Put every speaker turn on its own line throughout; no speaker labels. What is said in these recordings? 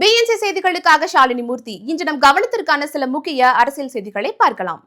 BNC செய்திகளுக்காக ஷாலினி மூர்த்தி. இன்று நம் கவனத்திற்கான சில முக்கிய அரசியல் செய்திகளை பார்க்கலாம்.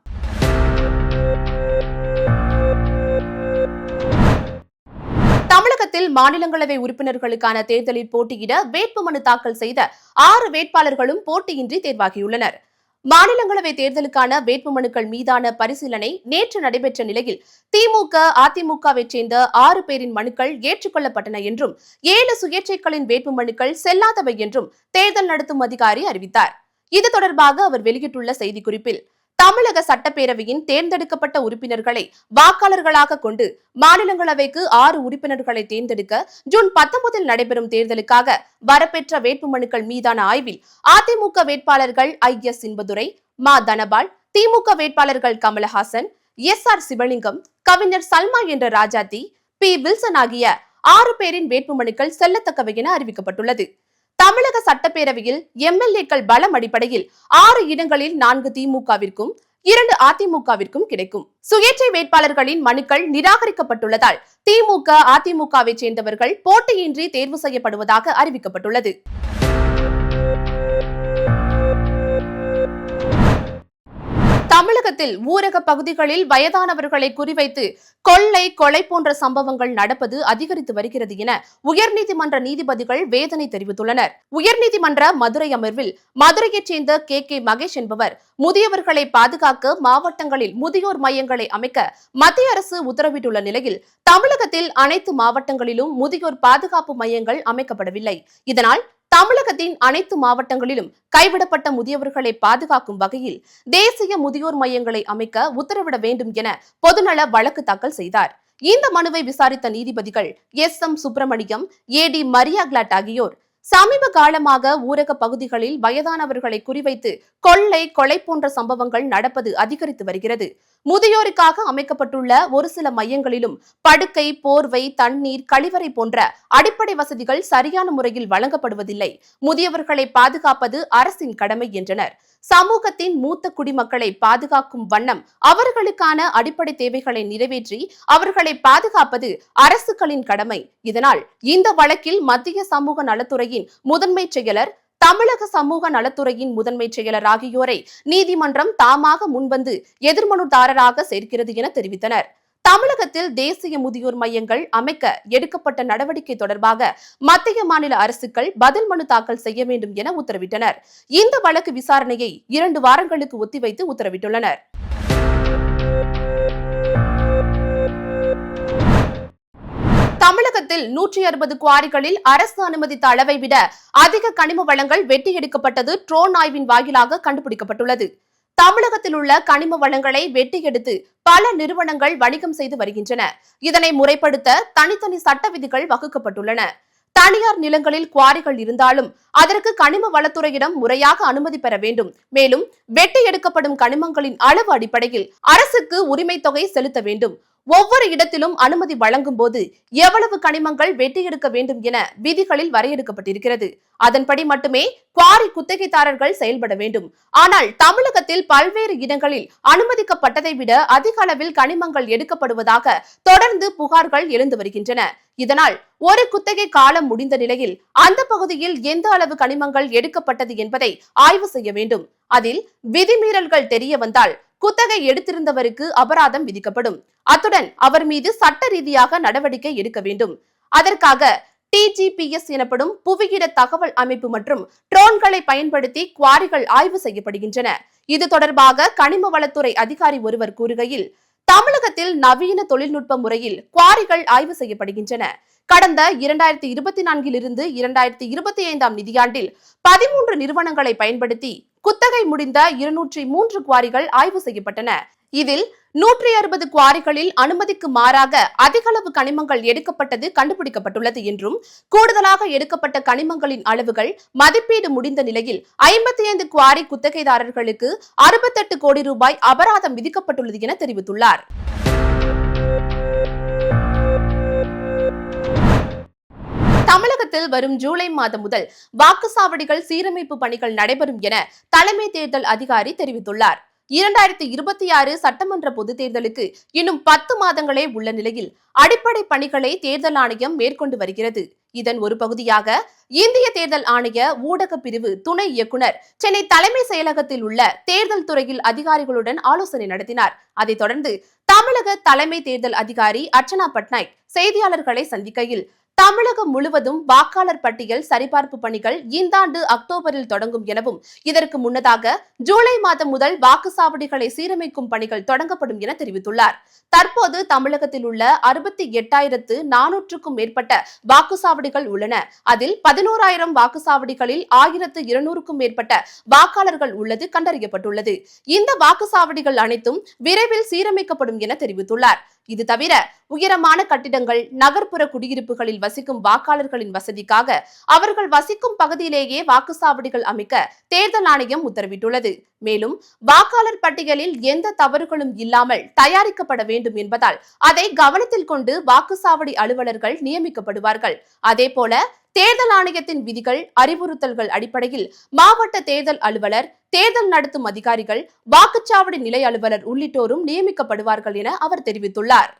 தமிழகத்தில் மாநிலங்களவை உறுப்பினர்களுக்கான தேர்தலில் போட்டியிட வேட்புமனு தாக்கல் செய்த ஆறு வேட்பாளர்களும் போட்டியின்றி தேர்வாகியுள்ளனர். மாநிலங்களவை தேர்தலுக்கான வேட்புமனுக்கள் மீதான பரிசீலனை நேற்று நடைபெற்ற நிலையில் திமுக அதிமுகவை சேர்ந்த ஆறு பேரின் மனுக்கள் ஏற்றுக்கொள்ளப்பட்டன என்றும் ஏழு சுயேட்சைகளின் வேட்புமனுக்கள் செல்லாதவை என்றும் தேர்தல் நடத்தும் அதிகாரி அறிவித்தார். இது தொடர்பாக அவர் வெளியிட்டுள்ள செய்திக்குறிப்பில் தமிழக சட்டப்பேரவையின் தேர்ந்தெடுக்கப்பட்ட உறுப்பினர்களை வாக்காளர்களாக கொண்டு மாநிலங்களவைக்கு ஆறு உறுப்பினர்களை தேர்ந்தெடுக்க ஜூன் பத்தொன்பதில் நடைபெறும் தேர்தலுக்காக வரப்பெற்ற வேட்புமனுக்கள் மீதான ஆய்வில் அதிமுக வேட்பாளர்கள் ஐ எஸ் இன்பதுரை மா தனபால் திமுக வேட்பாளர்கள் கமலஹாசன் எஸ் ஆர் சிவலிங்கம் கவிஞர் சல்மா என்ற ராஜாத்தி பி வில்சன் ஆகிய ஆறு பேரின் வேட்புமனுக்கள் செல்லத்தக்கவை என அறிவிக்கப்பட்டுள்ளது. தமிழக சட்டப்பேரவையில் எம்எல்ஏக்கள் பலம் அடிப்படையில் ஆறு இடங்களில் நான்கு திமுகவிற்கும் இரண்டு அதிமுகவிற்கும் கிடைக்கும். சுயேட்சை வேட்பாளர்களின் மனுக்கள் நிராகரிக்கப்பட்டுள்ளதால் திமுக அதிமுகவை சேர்ந்தவர்கள் போட்டியின்றி தேர்வு செய்யப்படுவதாக அறிவிக்கப்பட்டுள்ளது. தமிழகத்தில் ஊரக பகுதிகளில் வயதானவர்களை குறிவைத்து கொள்ளை கொலை போன்ற சம்பவங்கள் நடப்பது அதிகரித்து வருகிறது என உயர்நீதிமன்ற நீதிபதிகள் வேதனை தெரிவித்துள்ளனர். உயர்நீதிமன்ற மதுரை அமர்வில் மதுரையைச் சேர்ந்த கே. கே. மகேஷ் என்பவர் முதியவர்களை பாதுகாக்க மாவட்டங்களில் முதியோர் மையங்களை அமைக்க மத்திய அரசு உத்தரவிட்டுள்ள நிலையில் தமிழகத்தில் அனைத்து மாவட்டங்களிலும் முதியோர் பாதுகாப்பு மையங்கள் அமைக்கப்படவில்லை. இதனால் தமிழகத்தின் அனைத்து மாவட்டங்களிலும் கைவிடப்பட்ட முதியவர்களை பாதுகாக்கும் வகையில் தேசிய முதியோர் மையங்களை அமைக்க உத்தரவிட வேண்டும் என பொதுநல வழக்கு தாக்கல் செய்தார். இந்த மனுவை விசாரித்த நீதிபதிகள் S. M. Subramaniam A. D. Maria Clete ஆகியோர். சமீப காலமாக ஊரக பகுதிகளில் வயதானவர்களை குறிவைத்து கொள்ளை கொலை போன்ற சம்பவங்கள் நடப்பது அதிகரித்து வருகிறது. முதியோருக்காக அமைக்கப்பட்டுள்ள ஒரு சில மையங்களிலும் படுக்கை போர்வை தண்ணீர் கழிவறை போன்ற அடிப்படை வசதிகள் சரியான முறையில் வழங்கப்படுவதில்லை. முதியவர்களை பாதுகாப்பது அரசின் கடமை என்றனர். சமூகத்தின் மூத்த குடிமக்களை பாதுகாக்கும் வண்ணம் அவர்களுக்கான அடிப்படை தேவைகளை நிறைவேற்றி அவர்களை பாதுகாப்பது அரசுகளின் கடமை. இதனால் இந்த வழக்கில் மத்திய சமூக நலத்துறையின் முதன்மை செயலர் தமிழக சமூக நலத்துறையின் முதன்மை செயலர் ஆகியோரை நீதிமன்றம் தாமாக முன்வந்து எதிர்மனுதாரராக சேர்க்கிறது என தெரிவித்தனர். தமிழகத்தில் தேசிய முதியோர் மையங்கள் அமைக்க எடுக்கப்பட்ட நடவடிக்கை தொடர்பாக மத்திய மாநில அரசுகள் பதில் மனு தாக்கல் செய்ய வேண்டும் என உத்தரவிட்டனர். இந்த வழக்கு விசாரணையை இரண்டு வாரங்களுக்கு ஒத்திவைத்து உத்தரவிட்டுள்ளனர். தமிழகத்தில் நூற்றி அறுபது குவாரிகளில் அரசு அனுமதித்த அளவை விட அதிக கனிம வளங்கள் வெட்டி எடுக்கப்பட்டது ட்ரோன் ஆய்வின் வாயிலாக கண்டுபிடிக்கப்பட்டுள்ளது. தமிழகத்தில் உள்ள கனிம வளங்களை வெட்டி எடுத்து பல நிறுவனங்கள் வணிகம் செய்து வருகின்றன. இதனை முறைப்படுத்த தனித்தனி சட்ட விதிகள் வகுக்கப்பட்டுள்ளன. தனியார் நிலங்களில் குவாரிகள் இருந்தாலும் அதற்கு கனிம வளத்துறையிடம் முறையாக அனுமதி பெற வேண்டும். மேலும் வெட்டி எடுக்கப்படும் கனிமங்களின் அளவு அடிப்படையில் அரசுக்கு உரிமை தொகை செலுத்த வேண்டும். ஒவ்வொரு இடத்திலும் அனுமதி வழங்கும் போது எவ்வளவு கனிமங்கள் வெட்டி எடுக்க வேண்டும் என விதிகளில் வரையறுக்கப்பட்டிருக்கிறது. அதன்படி மட்டுமே குவாரி குத்தகைதாரர்கள் செயல்பட வேண்டும். ஆனால் தமிழகத்தில் பல்வேறு இடங்களில் அனுமதிக்கப்பட்டதை விட அதிக அளவில் கனிமங்கள் எடுக்கப்படுவதாக தொடர்ந்து புகார்கள் எழுந்து வருகின்றன. இதனால் ஒரு குத்தகை காலம் முடிந்த நிலையில் அந்த பகுதியில் எந்த அளவு கனிமங்கள் எடுக்கப்பட்டது என்பதை ஆய்வு செய்ய வேண்டும். அதில் விதிமீறல்கள் தெரிய வந்தால் குத்தகை எடுத்திருந்தவருக்கு அபராதம் விதிக்கப்படும். அத்துடன் அவர் மீது சட்ட ரீதியாக நடவடிக்கை எடுக்க வேண்டும். அதற்காக டிஜிபிஎஸ் எனப்படும் புவியிட தகவல் அமைப்பு மற்றும் ட்ரோன்களை பயன்படுத்தி குவாரிகள் ஆய்வு செய்யப்படுகின்றன. இது தொடர்பாக கனிம வளத்துறை அதிகாரி ஒருவர் கூறுகையில் தமிழகத்தில் நவீன தொழில்நுட்ப முறையில் குவாரிகள் ஆய்வு செய்யப்படுகின்றன. கடந்த இரண்டாயிரத்தி இருபத்தி நான்கிலிருந்து இரண்டாயிரத்தி இருபத்தி ஐந்தாம் நிதியாண்டில் பதிமூன்று நிறுவனங்களை பயன்படுத்தி குத்தகை முடிந்த இருநூற்றி மூன்று குவாரிகள் ஆய்வு செய்யப்பட்டன. இதில் நூற்றி அறுபது குவாரிகளில் அனுமதிக்கு மாறாக அதிகளவு கனிமங்கள் எடுக்கப்பட்டது கண்டுபிடிக்கப்பட்டுள்ளது என்றும் கூடுதலாக எடுக்கப்பட்ட கனிமங்களின் அளவுகள் மதிப்பீடு முடிந்த நிலையில் ஐம்பத்தி ஐந்து குவாரி குத்தகைதாரர்களுக்கு அறுபத்தெட்டு கோடி ரூபாய் அபராதம் விதிக்கப்பட்டுள்ளது என தெரிவித்துள்ளார். தமிழகத்தில் வரும் ஜூலை மாதம் முதல் வாக்குச்சாவடிகள் சீரமைப்பு பணிகள் நடைபெறும் என தலைமை தேர்தல் அதிகாரி தெரிவித்துள்ளார். இரண்டாயிரத்தி இருபத்தி ஆறு சட்டமன்ற பொதுத் தேர்தலுக்கு இன்னும் பத்து மாதங்களே உள்ள நிலையில் அடிப்படை பணிகளை தேர்தல் ஆணையம் மேற்கொண்டு வருகிறது. இதன் ஒரு பகுதியாக இந்திய தேர்தல் ஆணைய ஊடக பிரிவு துணை இயக்குனர் சென்னை தலைமை செயலகத்தில் உள்ள தேர்தல் துறையில் அதிகாரிகளுடன் ஆலோசனை நடத்தினார். அதைத் தொடர்ந்து தமிழக தலைமை தேர்தல் அதிகாரி அர்ச்சனா பட்நாயக் செய்தியாளர்களை சந்திக்கையில் தமிழகம் முழுவதும் வாக்காளர் பட்டியல் சரிபார்ப்பு பணிகள் இந்த ஆண்டு அக்டோபரில் தொடங்கும் எனவும் இதற்கு முன்னதாக ஜூலை மாதம் முதல் வாக்குச்சாவடிகளை சீரமைக்கும் பணிகள் தொடங்கப்படும் என தெரிவித்துள்ளார். தற்போது தமிழகத்தில் உள்ள அறுபத்தி எட்டாயிரத்து நானூற்றுக்கும் மேற்பட்ட வாக்குச்சாவடிகள் உள்ளன. அதில் பதினோராயிரம் வாக்குச்சாவடிகளில் ஆயிரத்து இருநூறுக்கும் மேற்பட்ட வாக்காளர்கள் உள்ளது கண்டறியப்பட்டுள்ளது. இந்த வாக்குச்சாவடிகள் அனைத்தும் விரைவில் சீரமைக்கப்படும் என தெரிவித்துள்ளார். இது தவிர உயரமான கட்டிடங்கள் நகர்ப்புற குடியிருப்புகளில் வசிக்கும் வாக்காளர்களின் வசதிக்காக அவர்கள் வசிக்கும் பகுதியிலேயே வாக்குச்சாவடிகள் அமைக்க தேர்தல் ஆணையம் உத்தரவிட்டுள்ளது. மேலும் வாக்காளர் பட்டியலில் எந்த தவறுகளும் இல்லாமல் தயாரிக்கப்பட வேண்டும் என்பதால் அதை கவனத்தில் கொண்டு வாக்குச்சாவடி அலுவலர்கள் நியமிக்கப்படுவார்கள். அதேபோல தேர்தல் ஆணையத்தின் விதிகள் அறிவுறுத்தல்கள் அடிப்படையில் மாவட்ட தேர்தல் அலுவலர் தேர்தல் நடத்தும் அதிகாரிகள் வாக்குச்சாவடி நிலை அலுவலர் உள்ளிட்டோரும் நியமிக்கப்படுவார்கள் என அவர் தெரிவித்துள்ளார்.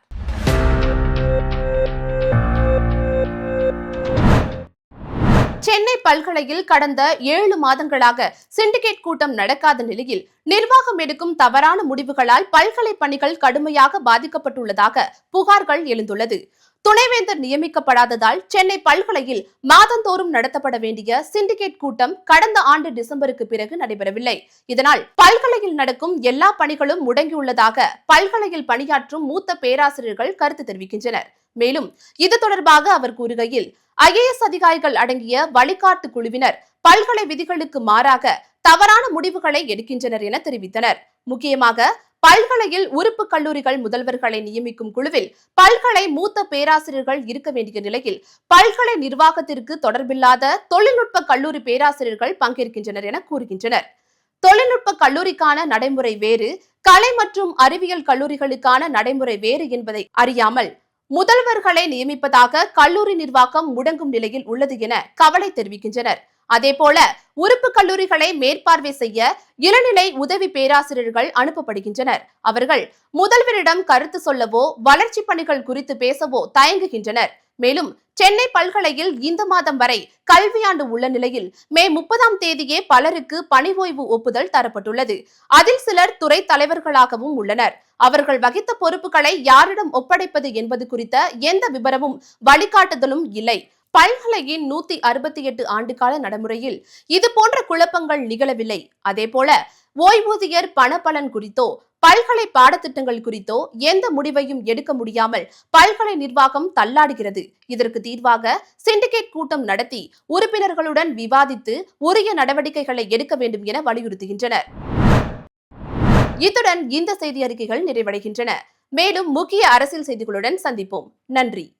சென்னை பல்கலையில் கடந்த ஏழு மாதங்களாக சிண்டிகேட் கூட்டம் நடக்காத நிலையில் நிர்வாகம் எடுக்கும் தவறான முடிவுகளால் பல்கலை பணிகள் கடுமையாக பாதிக்கப்பட்டுள்ளதாக புகார்கள் எழுந்துள்ளது. துணைவேந்தர் நியமிக்கப்படாததால் சென்னை பல்கலையில் மாதந்தோறும் நடத்தப்பட வேண்டிய சிண்டிகேட் கூட்டம் கடந்த ஆண்டு டிசம்பருக்கு பிறகு நடைபெறவில்லை. இதனால் பல்கலையில் நடக்கும் எல்லா பணிகளும் முடங்கியுள்ளதாக பல்கலையில் பணியாற்றும் மூத்த பேராசிரியர்கள் கருத்து தெரிவிக்கின்றனர். மேலும் இது தொடர்பாக அவர் கூறுகையில் ஐஏஎஸ் அதிகாரிகள் அடங்கிய வழிகாட்டு குழுவினர் பல்கலை விதிகளுக்கு மாறாக தவறான முடிவுகளை எடுக்கின்றனர் என தெரிவித்தனர். முக்கியமாக பல்கலையில் உறுப்பு கல்லூரிகள் முதல்வர்களை நியமிக்கும் குழுவில் பல்கலை மூத்த பேராசிரியர்கள் இருக்க வேண்டிய நிலையில் பல்கலை நிர்வாகத்திற்கு தொடர்பில்லாத தொழில்நுட்ப கல்லூரி பேராசிரியர்கள் பங்கேற்கின்றனர் என கூறுகின்றனர். தொழில்நுட்ப கல்லூரிக்கான நடைமுறை வேறு கலை மற்றும் அறிவியல் கல்லூரிகளுக்கான நடைமுறை வேறு என்பதை அறியாமல் முதல்வர்களை நியமிப்பதாக கல்லூரி நிர்வாகம் முடங்கும் நிலையில் உள்ளது என கவலை தெரிவிக்கின்றனர். அதேபோல உறுப்பு கல்லூரிகளை மேற்பார்வை செய்ய இளநிலை உதவி பேராசிரியர்கள் அனுப்பப்படுகின்றனர். அவர்கள் முதல்வரிடம் கருத்து சொல்லவோ வளர்ச்சி பணிகள் குறித்து பேசவோ தயங்குகின்றனர். மேலும் சென்னை பல்கலையில் இந்த மாதம் வரை கல்வியாண்டு உள்ள நிலையில் மே முப்பதாம் தேதியே பலருக்கு பணி ஓய்வு ஒப்புதல் தரப்பட்டுள்ளது. அதில் சிலர் துறை தலைவர்களாகவும் உள்ளனர். அவர்கள் வகித்த பொறுப்புகளை யாரிடம் ஒப்படைப்பது என்பது குறித்த எந்த விபரமும் வழிகாட்டுதலும் இல்லை. பல்கலையின் நூத்தி அறுபத்தி எட்டு ஆண்டுகால நடைமுறையில் இது போன்ற குழப்பங்கள் நிகழவில்லை. அதேபோல ஓய்வூதியர் பணப்பலன் குறித்தோ பல்கலை பாடத்திட்டங்கள் குறித்தோ எந்த முடிவையும் எடுக்க முடியாமல் பல்கலை நிர்வாகம் தள்ளாடுகிறது. இதற்கு தீர்வாக சிண்டிகேட் கூட்டம் நடத்தி உறுப்பினர்களுடன் விவாதித்து உரிய நடவடிக்கைகளை எடுக்க வேண்டும் என வலியுறுத்துகின்றனர். இத்துடன் இந்த செய்தி அறிக்கைகள் நிறைவடைகின்றன. மேலும் முக்கிய அரசியல் செய்திகளுடன் சந்திப்போம். நன்றி.